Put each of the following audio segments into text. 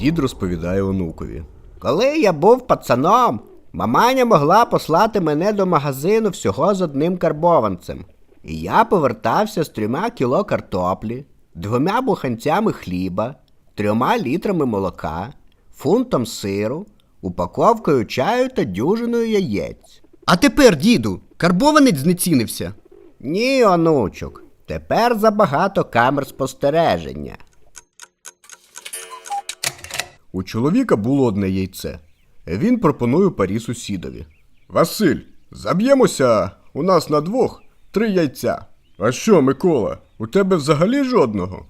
Дід розповідає онукові. Коли я був пацаном, маманя могла послати мене до магазину всього з одним карбованцем. І я повертався з трьома кіло картоплі, двома буханцями хліба, трьома літрами молока, фунтом сиру, упаковкою чаю та дюжиною яєць. А тепер, діду, карбованець знецінився. Ні, онучок, тепер забагато камер спостереження. У чоловіка було одне яйце. Він пропонує парі сусідові. Василь, заб'ємося у нас на двох три яйця. А що, Микола, у тебе взагалі жодного?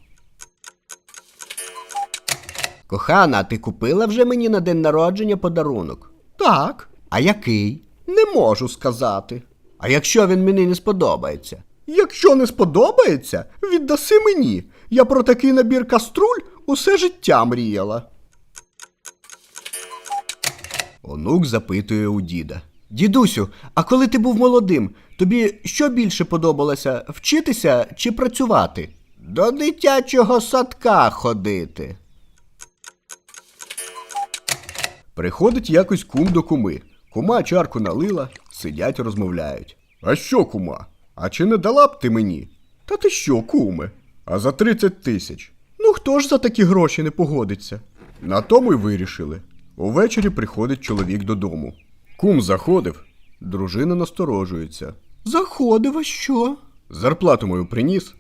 Кохана, ти купила вже мені на день народження подарунок? Так. А який? Не можу сказати. А якщо він мені не сподобається? Якщо не сподобається, віддаси мені. Я про такий набір каструль усе життя мріяла. Онук запитує у діда. Дідусю, а коли ти був молодим, тобі що більше подобалося вчитися чи працювати? До дитячого садка ходити. Приходить якось кум до куми. Кума чарку налила, сидять розмовляють. А що, кума? А чи не дала б ти мені? Та ти що, куме? А за 30 тисяч. Ну хто ж за такі гроші не погодиться? На тому й вирішили. Увечері приходить чоловік додому. Кум заходив, дружина насторожується. Заходив, а що? Зарплату мою приніс.